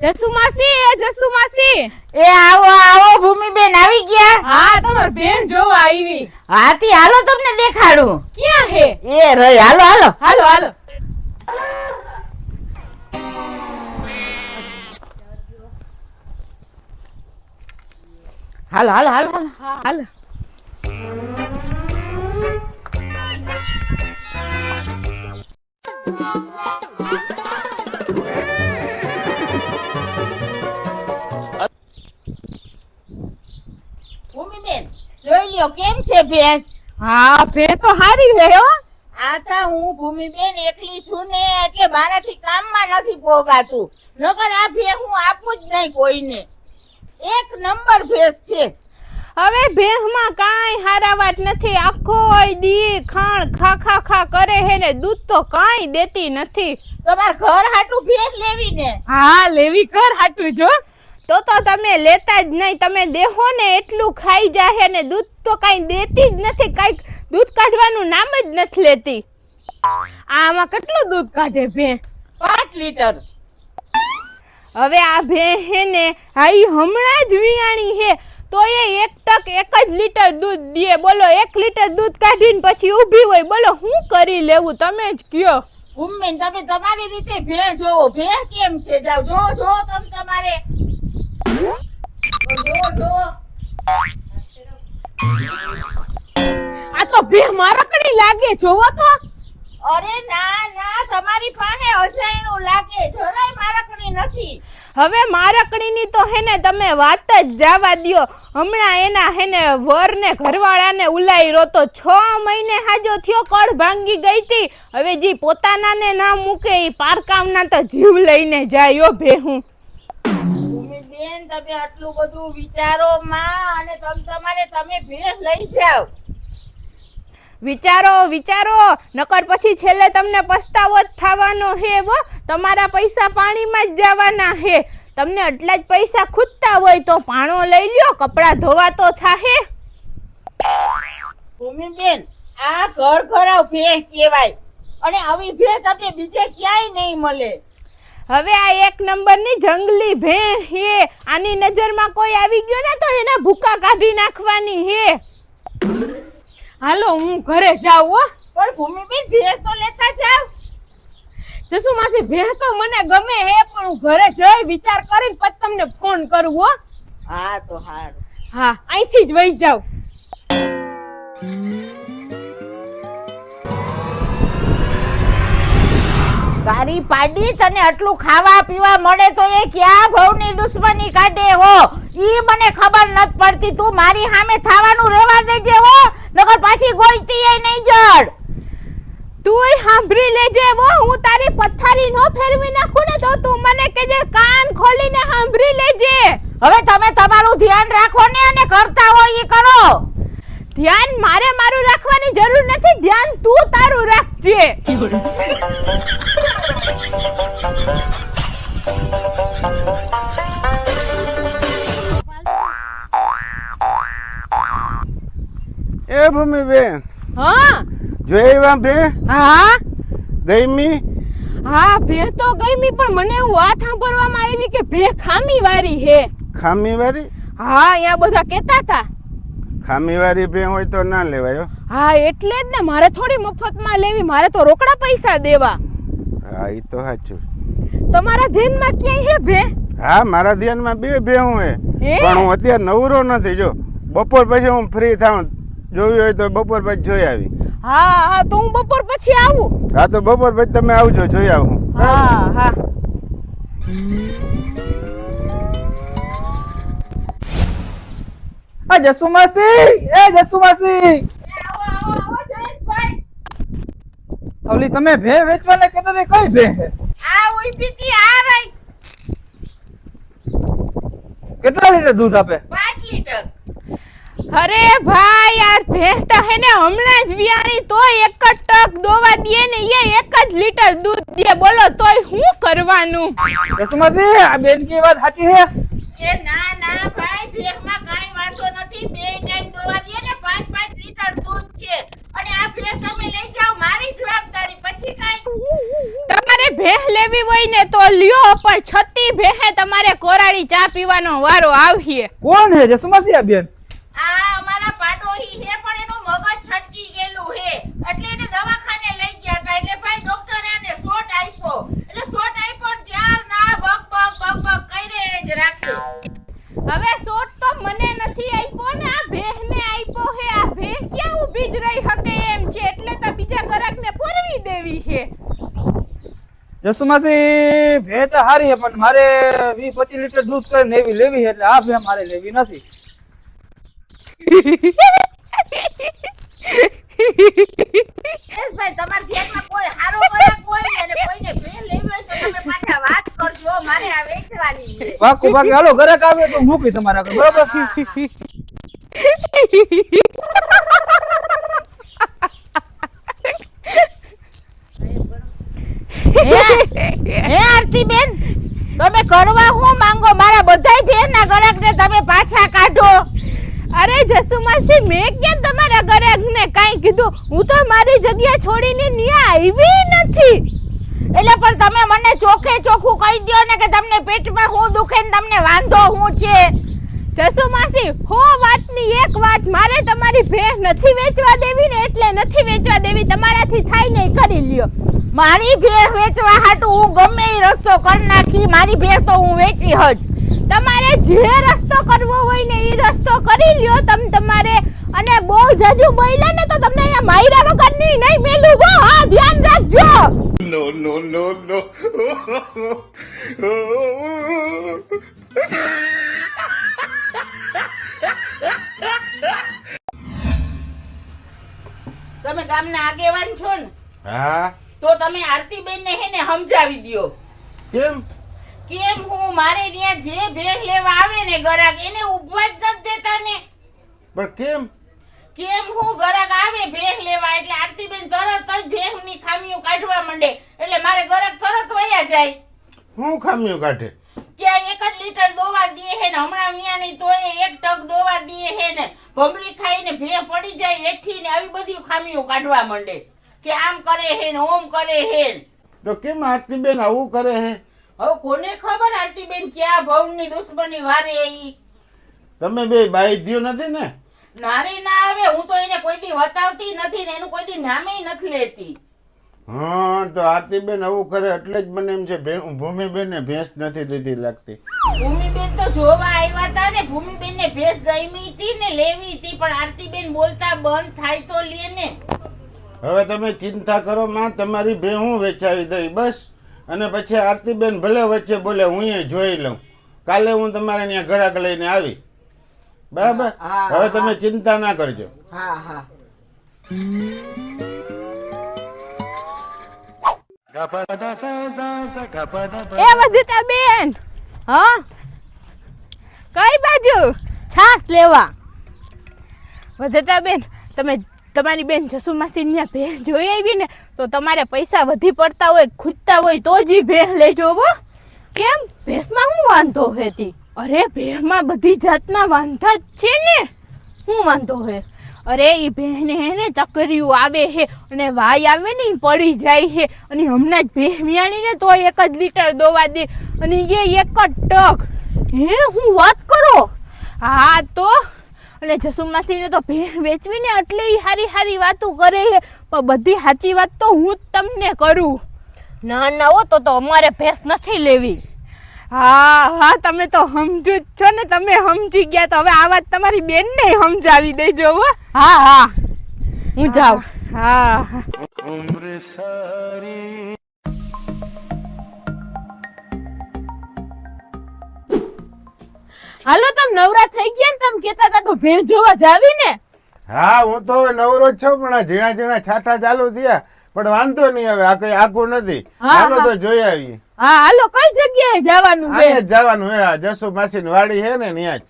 જસુ માસી એ જસુ માસી એ આવો આવો ભૂમિબેન આવી ગયા? હા તમાર બેન જોવા આવી. હાથી હાલો તમને દેખાડું. ક્યાં હે? એ રહી હાલો હાલો. હાલો હાલો. હાલો હાલો હાલો. હાલો હાલો. છે ભેંસ. હા ભે તો હારી હે હો. આ તા હું ભૂમિબેન એકલી છું ને એટલે મારાથી કામમાં નથી પોગાતું. નકર આ ભે હું આપું જ નહીં કોઈને. એક નંબર ભેંસ છે. હવે ભેંસમાં કાંઈ હારા વાત નથી. આખો દી ખાણ ખા ખા ખા કરે હે ને દૂધ તો કાંઈ દેતી નથી. તમાર ઘર હાટું ભેંસ લેવી ને? હા લેવી ઘર હાટું જો તો તો તમે લેતા જ નહીં. તમે દેહો ને એટલું ખાઈ જાહે ને દૂધ તો કાંઈ દેતી જ નથી. કાંઈ દૂધ કાઢવાનું નામ જ નથી લેતી. આમાં કેટલું દૂધ કાઢે ભે? પાંચ લીટર. હવે આ ભે હે ને હાઈ હમણાં જ વિયાણી હે. તો એ એક ટક એક જ લીટર દૂધ દે. બોલો એક લીટર દૂધ કાઢીને પછી ઊભી હોય. બોલો હું કરી લેવું? તમે જ કયો. ભૂમિબેન તમે તમારી રીતે ભે જોવો. ભે કેમ છે? જાવ જો જો તમે તમારે આ તો ભે મારકડી લાગે જોવો તો. અરે ના ના તમારી પાસે અજાયણું લાગે જરાય મારકણી નથી. હવે મારકડીની તો હેને તમે વાત જ જવા દ્યો. હમણાં એના હેને વરને ઘરવાળાને ઉલાઈ રોતો છ મહિને હાજો થયો કળ ભાંગી ગઈ તી હવે જી પોતાનાને ના મૂકે એ પારકાવના તો જીવ લઈને જાય ઓ ભેહું. ભૂમિબેન તમે આટલું બધું વિચારો માં અને તમે તમારે તમે ભેસ લઈ જાઓ. વિચારો વિચારો. નકર પછી છેલ્લે તમને પસ્તાવો જ થવાનો હે વો તમારા પૈસા પાણીમાં જ જવાના હે. તમને એટલા જ પૈસા ખૂટતા હોય તો પાણો લઈ લ્યો કપડાં ધોવા તો થાહે. ભૂમિબેન આ ઘર ઘરાવ ભેસ કહેવાય. અને આવી ભેસ તમને બીજે ક્યાંય નહીં મળે. હવે આ એક નંબરની જંગલી ભેં હે. આની નજરમાં કોઈ આવી ગયો ને તો એના ભૂકા કાઢી નાખવાની હે. હાલો હું ઘરે જાઉં હો. પણ ભૂમિબેન ભેંસ તો લેતા જાવ જસુ માસી ભે તો મને ગમે હે પણ હું ઘરે જઈ વિચાર કરીને પછી તમને ફોન કરું હો. હા તો હારું. હા અહીંથી જ વહી જાઉં તારી પાડી તને આટલું ખાવા પીવા મળે તો એ ક્યાં ભવની દુશ્મની કાઢે હો? ઈ મને ખબર નત પડતી. તું મારી સામે થાવાનું રહેવા દેજે હો નકર પાછી ગોળતી એ નહીં જડ. તુંય સાંભળી લેજે હો હું તારી પથારી નો ફેરવી નાખું ને તો તું મને કેજે કાન ખોલીને સાંભળી લેજે. હવે તમે તમારું ધ્યાન રાખો ને અને કરતા હો ઈ કરો. ધ્યાન મારે મારું રાખવાની જરૂર નથી ધ્યાન તું તારું રાખજે. એ ભૂમિબેન હા. જોઈ વા બે? હા. ગઈમી? હા ભે તો ગઈમી પણ મને એવું વાત સાંભળવામાં આવી કે ભે ખામી વારી હે. ખામી વારી હા અહીંયા બધા કહેતા હતા. ખામી વારી ભે હોય તો ના લેવાય હા એટલે જ ને મારે થોડી મફતમાં લેવી મારે તો રોકડા પૈસા દેવા. હા એ તો સાચું. તમારા ધ્યાનમાં ક્યાંય હે ભે? હા મારા ધ્યાનમાં બે બે હું. હે? હે? પણ હું અત્યારે નવરો નથી જો. બપોર પછી હું ફ્રી થાઉં. જોવી હોય તો બપોર પછી જોઈ આવી. હા હા તો હું બપોર પછી આવું. હા તો બપોર પછી તમે આવજો જોઈ આવું. હા હા. આ જસુમાસી એ જસુમાસી આવો આવો આવો જયેશભાઈ ઓલી તમે ભે વેચવાને કહેતા તે કઈ ભે આ ઊભી પીતી આ રહી કેટલા લીટર દૂધ આપે? 5 લીટર. અરે ભાઈ યાર ભેંસ તો હે ને હમણાં જ વિયાણી તો એક જ ટક દોવા દે ને એ એક જ લીટર દૂધ દે બોલો તોય હું કરવાનું? રસમાજી આ બેન કી વાત સાચી હે એ ના ના ભાઈ ભેંસમાં કાઈ વાંધો નથી. બે ટાઈમ દોવા દે ને પાંચ પાંચ લીટર દૂધ છે. અને આ ભેંસ તમે લઈ જાઓ મારી જવાબદારી. પછી કાઈ. તમારે ભેહ લેવી હોય ને તો લ્યો પણ છતી ભેહે તમારે કોરાળી ચા પીવાનો વારો આવશે. કોણ હે? જસમાસિયા આ બેન. આ અમારા પાડોહી હે પણ એનું મગજ છટકી ગયેલું હે એટલે એને દવાખાને લઈ ગયા હતા. એટલે ભાઈ ડોક્ટરે એને શોટ આપ્યો. એટલે શોટ આપ્યો ત્યાર ના બક બક બક બક કરીને જ રાખ્યો હવે સોટ તો મને નથી આપ્યો ને આ ભેહ ને આપ્યો હે આ ભેહ ક્યાં ઊભી જ રહી શકે એમ છે એટલે તો બીજા ગ્રાહકને પરવી દેવી છે જસુમાસી ભે તો હારી હે પણ મારે વીસ પચીસ લીટર દૂધ કરીને એવી લેવી છે એટલે આ ભે મારે લેવી નથી. ભાઈ તમારા ઘેરમાં કોઈ હારો ગરાક હોય ને અને કોઈને ભેળ લેવી હોય તો તમે પાછા વાત કરજો મારે આ વેચવાની છે. પાકું બાકી હાલો ઘરે આવે તો મૂકી તમારા બરોબર? હે આરતીબેન તમે કરવા હું માંગો? મારા બધાય ભેરના ગરાકને તમે પાછા કાઢો. અરે જસુમાસી મેં કેમ ઘરે ને કાંઈ કીધું, હું તો મારી જગ્યા છોડીને ન્યા આવી નથી. એટલે પણ તમે મને ચોખે ચોખ્ખું કહી દ્યો ને કે તમને પેટમાં હું દુખે ને તમને વાંધો હું છે? જસુમાસી હો વાતની એક વાત, મારે તમારી ભેંસ નથી વેચવા દેવી ને એટલે નથી વેચવા દેવી, તમારાથી થાય ને કરી લ્યો. મારી ભેંસ વેચવા હાટું હું ગમે એ રસ્તો કરી નાખી, મારી ભેંસ તો હું વેચી હજ. તમારે જે રસ્તો કરવો હોય ને એ રસ્તો કરી લ્યો તમ તમારે. અને બહુ જજુ બોલ્યા ને તો તમને અહીંયા માયરા વગરની નહીં મેલું. હો હા ધ્યાન રાખજો. નો નો નો નો તમે ગામના આગેવાન છો ને? હા. તો તમે આરતીબેન ને હેને સમજાવી દ્યો. કેમ? કેમ હું મારે ત્યાં જે ભેગ લેવા આવે ને ગરાક એને ઉભવા જ નથી દેતા ને? પણ કેમ? કેમ હું ગરાક આવે ભેખ લેવા? એટલે આરતીબેન તરત જ ભેળની ખામીઓ કાઢવા માંડે. એટલે મારે ગરાક તરત વયા જાય. હું ખામીઓ કાઢે? કે એક જ લીટર દોવા દે હે ને? હમણાં મિયાની તોય એક ટક દોવા દે હે ને? ભમરી ખાઈને ભે પડી જાય એઠી ને આવી બધી ખામીઓ કાઢવા માંડે. કે આમ કરે હે ને ઓમ કરે હે તો કેમ આરતીબેન આવું કરે હે હવે કોને ખબર આરતીબેન ક્યાં ભવની દુશ્મની વારે ઈ? તમે બે બાઈધ્યો નથી ને? નારી ના આવે હું તો એને કોઈ દી વતાવતી નથી ને એનું કોઈ દી નામે નથી લેતી. હા તો આરતીબેન આવું કરે એટલે જ મને એમ છે ભે- ભૂમિબેનને ભેંસ નથી લીધી લાગતી. ભૂમિબેન તો જોવા આવ્યા હતા ને ભૂમિબેન ને ભેસ ગમી હતી ને લેવી હતી પણ આરતીબેન બોલતા બંધ થાય તો લે ને. હવે તમે ચિંતા કરો માં તમારી ભે હું વેચાવી દઈ બસ. અને પછી આરતીબેન ભલે વચ્ચે બોલે હું એ જોઈ લઉં. કાલે હું તમારે ત્યાં ઘરાક લઈને આવી. બરાબર? હવે તમે ચિંતા ના કરજો. હા હા. એ વધતા બેન! હા? કઈ બાજુ? છાસ લેવા. વધતા બેન તમે તમારી બેન જસુમાસી ત્યાં ભેહ જોઈ આવી ને તો તમારે પૈસા વધી પડતા હોય ખૂટતા હોય તો જ ભેહ લેજો હો. કેમ? ભેંસમાં હું વાંધો હતી? અરે ભેહમાં બધી જાતના વાંધા જ છે ને. શું વાંધો હે? અરે એ ભેહને હે ને ચકરિયું આવે હે અને વાય આવે ને પડી જાય હે. અને હમણાં જ ભેહ વિયાણી ને તો એક જ લીટર દોવા દે અને એ એક જ ટક. હે, હું વાત કરો? હા, તો? એટલે જસુમાસીને તો ભેહ વેચવીને એટલે એ હારી હારી વાતો કરે હે. પણ બધી સાચી વાત તો હું જ તમને કરું. ના ના હો તો તો અમારે ભેંસ નથી લેવી. હા હા તમે તો સમજો જ છો ને તમે સમજી ગયા તો હવે આ વાત તમારી બેનને સમજાવી દેજો હા. હા હું. જાઉં. હા. હાલો તમે નવરા થઈ ગયા ને તમ કેતા હતા કે ભેં જોવા જાવી ને? હા હું તો હવે નવરો જ છું પણ આ ઝીણા ઝીણા છાટા ચાલુ થયા. પણ વાંધો નહીં હવે આ કઈ આખું નથી. હા, ચાલો તો જોઈ આવીએ. હા હાલો કઈ જગ્યાએ જવાનું બે જવાનું હે જસુ માસી વાડી હે ને ત્યાં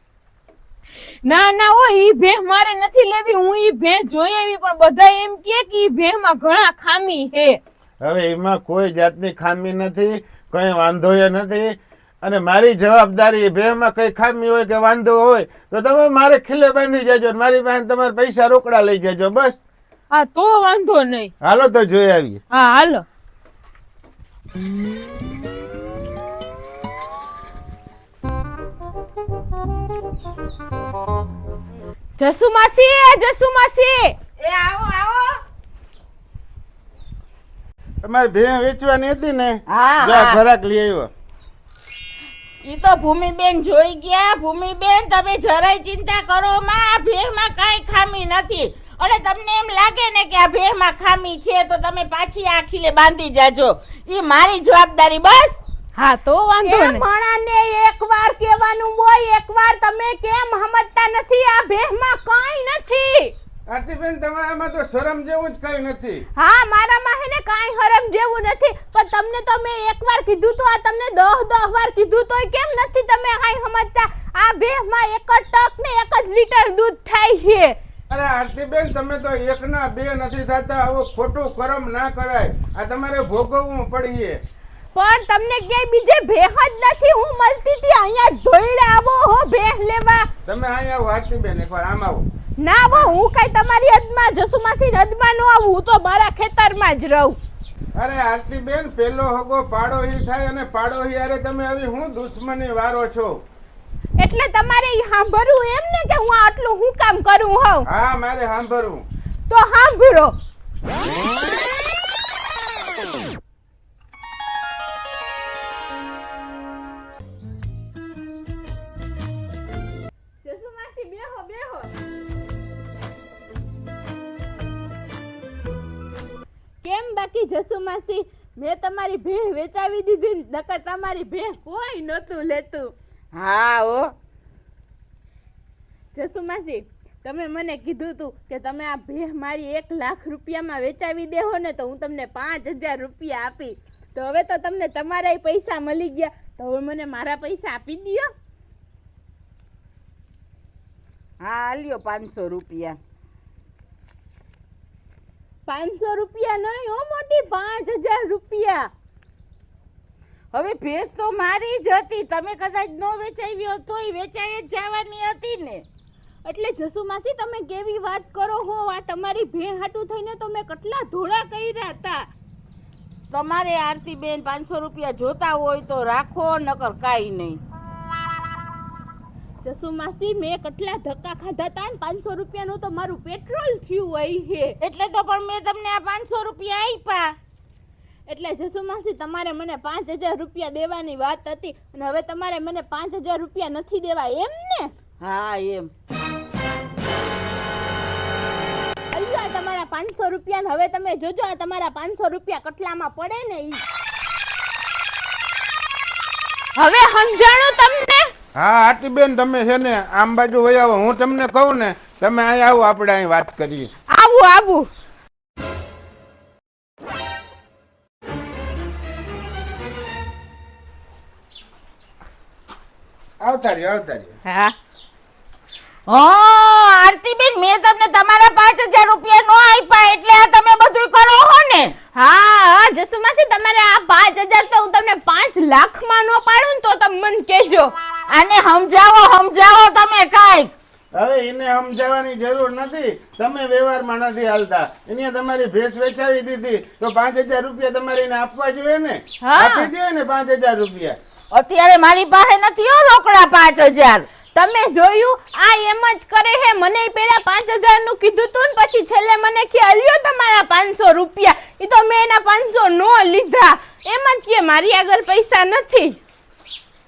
ના ના ઓ ઈ ભેહ મારે નથી લેવી હું ઈ ભેહ જોઈ આવી પણ બધા એમ કે કે ઈ ભેહમાં ઘણા ખામી હે હવે એમાં કોઈ જાતની ખામી નથી કઈ વાંધો નથી અને મારી જવાબદારી બેમાં કઈ ખામી હોય કે વાંધો હોય તો તમે મારે ખીલે બાંધી જજો મારી પાસે તમારે પૈસા રોકડા લઈ જજો બસ. હા તો વાંધો નહીં. હાલો તો જોઈ આવીએ. હા હાલો. જસુ માસી જસુ માસી. એ આવો આવો. તમારે ભેં વેચવાની હતી ને? હા, જો આ ખોરાક લઈ આવ્યો. ઈ તો ભૂમિબેન જોઈ ગયા. ભૂમિબેન તમે જરાય ચિંતા કરો માં આ ભેળમાં કાંઈ ખામી નથી. અને તમને એમ લાગે ને કે આ ભેહમાં ખામી છે તો તમે પાછી આખીલે ખીલે બાંધી જાજો. ઈ મારી જવાબદારી બસ. હા તો વાંધો નહીં. માણાને એકવાર કહેવાનું હોય એકવાર તમે કેમ સમજતા નથી? આ ભેહમાં કાંઈ નથી. આરતીબેન તમારામાં તો શરમ જેવું જ કઈ નથી. હા મારામાં હે ને કાંઈ શરમ જેવું નથી. પણ તમને તો મેં એકવાર કીધું તો આ તમને દહ દહ વાર કીધું તો કેમ નથી તમે કાંઈ સમજતા આ ભેહમાં એક જ ટક ને એક જ લીટર દૂધ થાય છે. અરે આરતીબેન તમે તો એકના બે નથી થતા. આવું ખોટું કરમ ના કરાય. આ તમારે ભોગવવું પડીએ. પણ તમને ક્યાંય બીજે ભેહ જ નથી. હું મળતી હતી અહીંયા ધોઈડે આવો હો ભેહ લેવા. તમે અહીંયા આવો બેન એકવાર આમ આવો. ના આવો હું કઈ તમારી હદમાં જસુમાસી હદમાં ન આવું. હું તો મારા ખેતરમાં જ રહું. અરે આરતી બેન પેલો હગો પાડોહી થાય અને પાડોહી અરે તમે આવી હું દુશ્મની વારો છો? એટલે તમારે સાંભળવું એમ ને કે હું આટલું હું કામ કરું હોઉં? હા મારે સાંભળવું. તો સાંભળો. જસુ માસી મેં તમારી ભેહ વેચાવી દીધી ને નકર તમારી ભેહ કોઈ નતું લેતું. હા ઓ જસુ માસી તમે મને કીધું તું કે તમે આ ભેહ મારી એક લાખ રૂપિયામાં વેચાવી દેહો ને તો હું તમને પાંચ હજાર રૂપિયા આપી. તો હવે તો તમને તમારા પૈસા મળી ગયા. તો હવે મને મારા પૈસા આપી દો હા લ્યો પાંચસો રૂપિયા. પાંચસો રૂપિયા નહીં હો મોટી, પાંચ હજાર રૂપિયા. હવે ભેંસ તો મારી જ હતી. તમે કદાચ ન વેચાવી હોત તોય વેચાઈ જ જવાની હતી ને. એટલે જસુ માસી, તમે કેવી વાત કરો હો? આ તમારી ભે હાટું થઈને તો મેં કેટલા ધોળા કર્યા હતા. તમારે આરતી બેન પાંચસો રૂપિયા જોતા હોય તો રાખો, નકર કાંઈ નહીં. માસી મેં કેટલા ધક્કા ખાધા હતા ને પાંચસો રૂપિયાનું તો મારું પેટ્રોલ થયું હોય છે એટલે તો પણ મેં તમને આ પાંચસો રૂપિયા આપ્યા એટલે જસુ માસી તમારે મને પાંચ હજાર રૂપિયા દેવાની વાત હતી અને હવે તમારે મને પાંચ હજાર રૂપિયા નથી દેવા એમ ને? હા એમ. અલ્યો તમારા પાંચસો રૂપિયા ને હવે તમે જોજો આ તમારા પાંચસો રૂપિયા કેટલામાં પડે ને ઈ. હવે સમજાણું તમને? હા આરતીબેન તમે છે ને આમ બાજુ વહી આવો. હું તમને કહું ને તમે અહીં આવો આપણે અહીં વાત કરીએ. આવું આવું. આવતા રહ્યો આવતા રહ્યો હા. આરતીબેન મેં તમને તમારા પાંચ હજાર રૂપિયા નો આપ્યા એટલે આ તમે બધું કરો હો ને. હા હા જસુમાસી તમારે આ પાંચ હજાર તો હું તમને પાંચ લાખમાં નો પાડું ને તો તમે મને કહેજો. આને સમજાવો સમજાવો તમે કાંઈક. હવે એને સમજાવવાની જરૂર નથી. તમે વ્યવહારમાં નથી હાલતા. એને તમારી ભેસ વેચાવી દીધી. તો પાંચ હજાર રૂપિયા તમારે એને આપવા જોઈએ ને? હા. આપી દે ને પાંચ હજાર રૂપિયા. અત્યારે મારી પાસે નથી હો રોકડા પાંચ હજાર. તમે જોયું? આ એમ જ કરે હે. મને પેલા પાંચ હજારનું કીધું તું ને પછી છેલ્લે મને કે અલ્યો તમારા પાંચસો રૂપિયા. એ તો મેં એના પાંચસો નો લીધા. એમ જ કે મારી આગળ પૈસા નથી.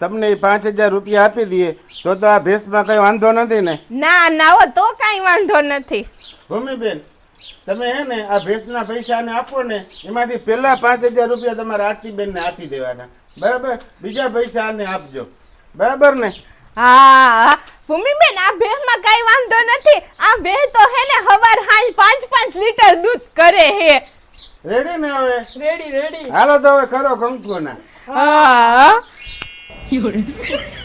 તમને પાંચ હજાર રૂપિયા આપી દઈએ તો તો આ ભેસમાં કઈ વાંધો નથી ને? ના ના હો તો કાંઈ વાંધો નથી. ભૂમિબેન તમે હે ને આ ભેસના પૈસાને આપો ને એમાંથી પહેલા પાંચ હજાર રૂપિયા તમારા આરતીબેનને આપી દેવાના. બરાબર? બીજા પૈસા આને આપજો. બરાબર ને? હા ભૂમિબેન આ ભેહમાં કાંઈ વાંધો નથી. આ ભેહ તો હે ને હવાર હાંજ પાંચ પાંચ લીટર દૂધ કરે હે. રેડી ને હવે? રેડી રેડી હાલો તો હવે કરો કંકુના હા